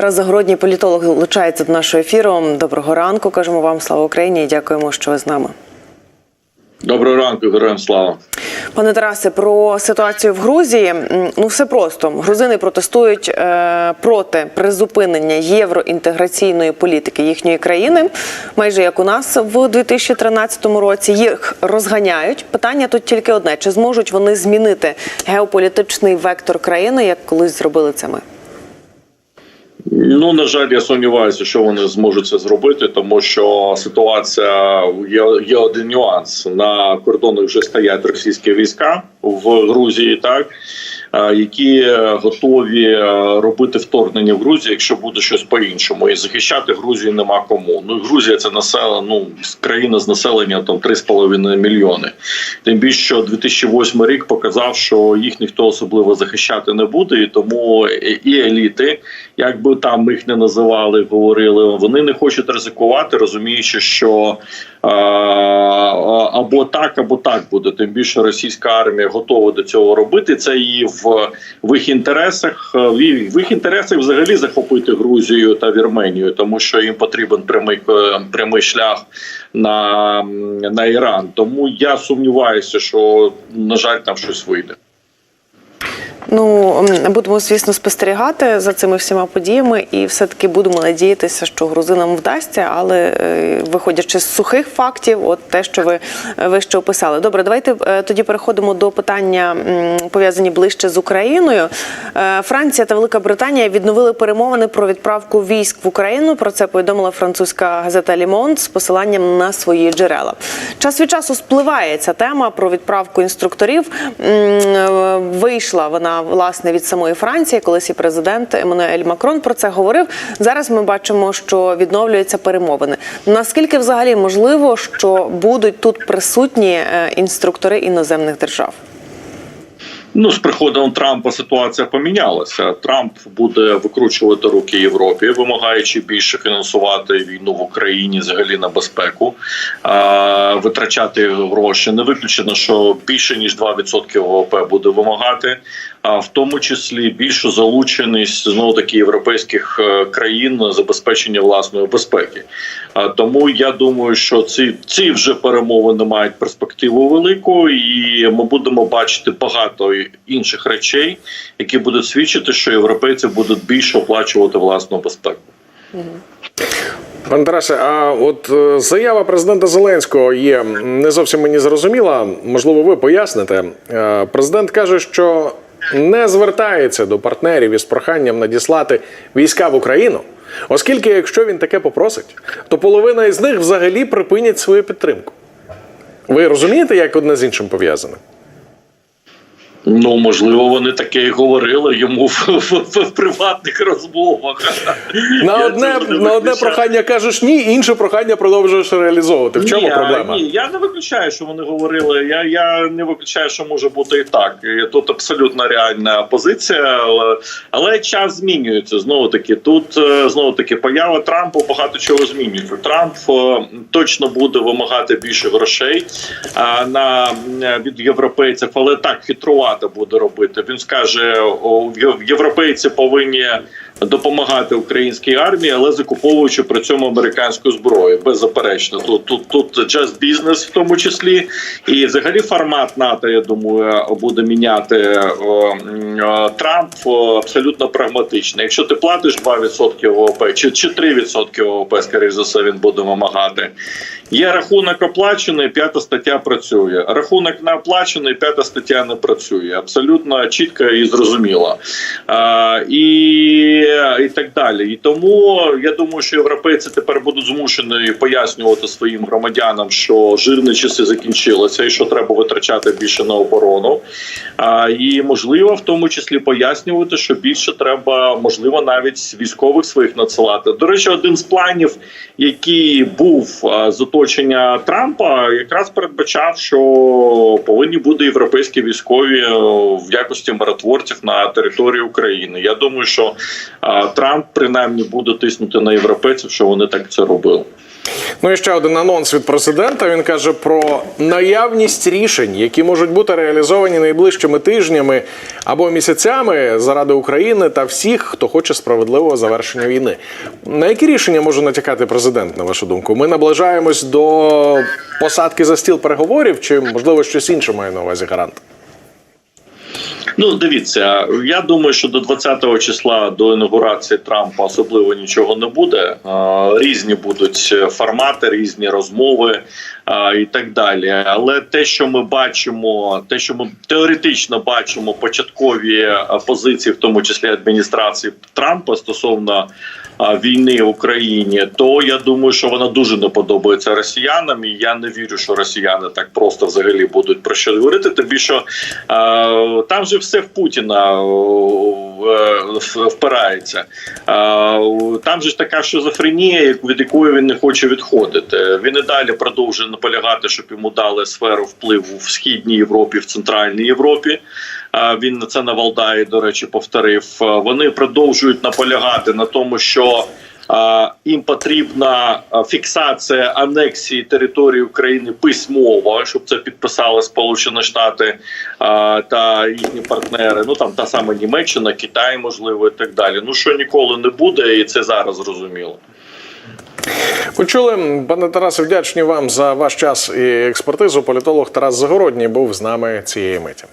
Тарас Загородній, політолог, долучається до нашого ефіру. Доброго ранку. Кажемо вам слава Україні і дякуємо, що ви з нами. Доброго ранку, героям слава. Пане Тарасе, про ситуацію в Грузії. Ну все просто грузини протестують е, проти призупинення євроінтеграційної політики їхньої країни, майже як у нас в 2013 році. Їх розганяють. Питання тут тільки одне: чи зможуть вони змінити геополітичний вектор країни, як колись зробили це ми? Ну на жаль, я сумніваюся, що вони зможуть це зробити, тому що ситуація є, є один нюанс. На кордонах вже стоять російські війська в Грузії, так які готові е, робити вторгнення в Грузію, якщо буде щось по-іншому, і захищати Грузію нема кому. Ну Грузія це населення, ну країна з населенням там 3,5 мільйони. Тим більше що 2008 рік показав, що їх ніхто особливо захищати не буде, і тому і еліти, як би там їх не називали, говорили, вони не хочуть ризикувати, розуміючи, що е, або так, або так буде. Тим більше російська армія готова до цього робити. Це і в, в їх інтересах. Їх, в їх інтересах взагалі захопити Грузію та Вірменію, тому що їм потрібен прямий е, прямий шлях на, на Іран. Тому я сумніваюся, що на жаль, там щось вийде. Ну будемо, звісно, спостерігати за цими всіма подіями, і все-таки будемо надіятися, що грузинам вдасться, але е, виходячи з сухих фактів, от те, що ви вище описали. Добре, давайте е, тоді переходимо до питання, пов'язані ближче з Україною. Е, Франція та Велика Британія відновили перемовини про відправку військ в Україну. Про це повідомила французька газета Лімонт з посиланням на свої джерела. Час від часу спливає ця тема про відправку інструкторів. Вийшла вона власне від самої Франції, колись і президент Еммануель Макрон про це говорив. Зараз ми бачимо, що відновлюються перемовини. Наскільки взагалі можливо, що будуть тут присутні е, інструктори іноземних держав? Ну, з приходом Трампа ситуація помінялася. Трамп буде викручувати руки Європі, вимагаючи більше фінансувати війну в Україні, взагалі на безпеку, а, витрачати гроші. Не виключено, що більше ніж 2% ВВП буде вимагати, а в тому числі більшу залученість знову таки європейських е, країн на забезпечення власної безпеки. Тому я думаю, що ці, ці вже перемовини мають перспективу велику, і ми будемо бачити багато інших речей, які будуть свідчити, що європейці будуть більше оплачувати власну безпеку. Пане Тарасе, а от е, заява президента Зеленського є не зовсім мені зрозуміла. Можливо, ви поясните. Е, Президент каже, що не звертається до партнерів із проханням надіслати війська в Україну, оскільки, якщо він таке попросить, то половина із них взагалі припинять свою підтримку. Ви розумієте, як одне з іншим пов'язане? Ну можливо, вони таке і говорили йому в, в, в, в приватних розмовах. На Я одне, на одне прохання кажеш ні, інше прохання продовжуєш реалізовувати. В чому ні, проблема? Ні, я не виключаю, що вони говорили. Я, я не виключаю, що може бути і так. Тут абсолютно реальна позиція, але, але час змінюється. Знову таки, тут е, знову таки поява Трампа багато чого змінюється. Трамп е, точно буде вимагати більше грошей а, на від європейців, але так хитрувати буде робити. Він скаже: європейці повинні допомагати українській армії, але закуповуючи при цьому американську зброю. Беззаперечно, тут тут тут just бізнес в тому числі, і взагалі формат НАТО, я думаю, буде міняти Трамп абсолютно прагматично. Якщо ти платиш 2% ВВП чи, чи 3% ВВП, скоріш за все, він буде вимагати. Є рахунок оплачений, п'ята стаття працює. Рахунок не оплачений, п'ята стаття не працює. Абсолютно чітко і зрозуміло. А, і, і так далі. І тому я думаю, що європейці тепер будуть змушені пояснювати своїм громадянам, що жирні часи закінчилися і що треба витрачати більше на оборону. А, і можливо, в тому числі пояснювати, що більше треба, можливо, навіть військових своїх надсилати. До речі, один з планів, який був а, з оточення Трампа, якраз передбачав, що повинні бути європейські військові е, в якості миротворців на території України. Я думаю, що Трамп принаймні буде тиснути на європейців, що вони так це робили. Ну і ще один анонс від президента. Він каже про наявність рішень, які можуть бути реалізовані найближчими тижнями або місяцями заради України та всіх, хто хоче справедливого завершення війни. На які рішення може натякати президент, на вашу думку? Ми наближаємось до посадки за стіл переговорів, чи можливо щось інше має на увазі гарант? Ну, дивіться, я думаю, що до 20-го числа до інаугурації Трампа особливо нічого не буде. Різні будуть формати, різні розмови і так далі. Але те, що ми бачимо, те, що ми теоретично бачимо початкові позиції, в тому числі адміністрації Трампа стосовно війни Україні, то я думаю, що вона дуже не подобається росіянам. І я не вірю, що росіяни так просто взагалі будуть про що говорити. Тобі що там же все в Путіна впирається. Там же ж така шизофренія, від якої він не хоче відходити. Він і далі продовжує наполягати, щоб йому дали сферу впливу в східній Європі, в центральній Європі. Він на це на Валдаї, до речі, повторив. Вони продовжують наполягати на тому, що їм потрібна фіксація анексії території України письмово, щоб це підписали Сполучені Штати та їхні партнери. Ну там та сама Німеччина, Китай, можливо, і так далі. Ну що ніколи не буде, і це зараз зрозуміло. Почули, пане Тарасе, вдячні вам за ваш час і експертизу. Політолог Тарас Загородній був з нами цієї миті.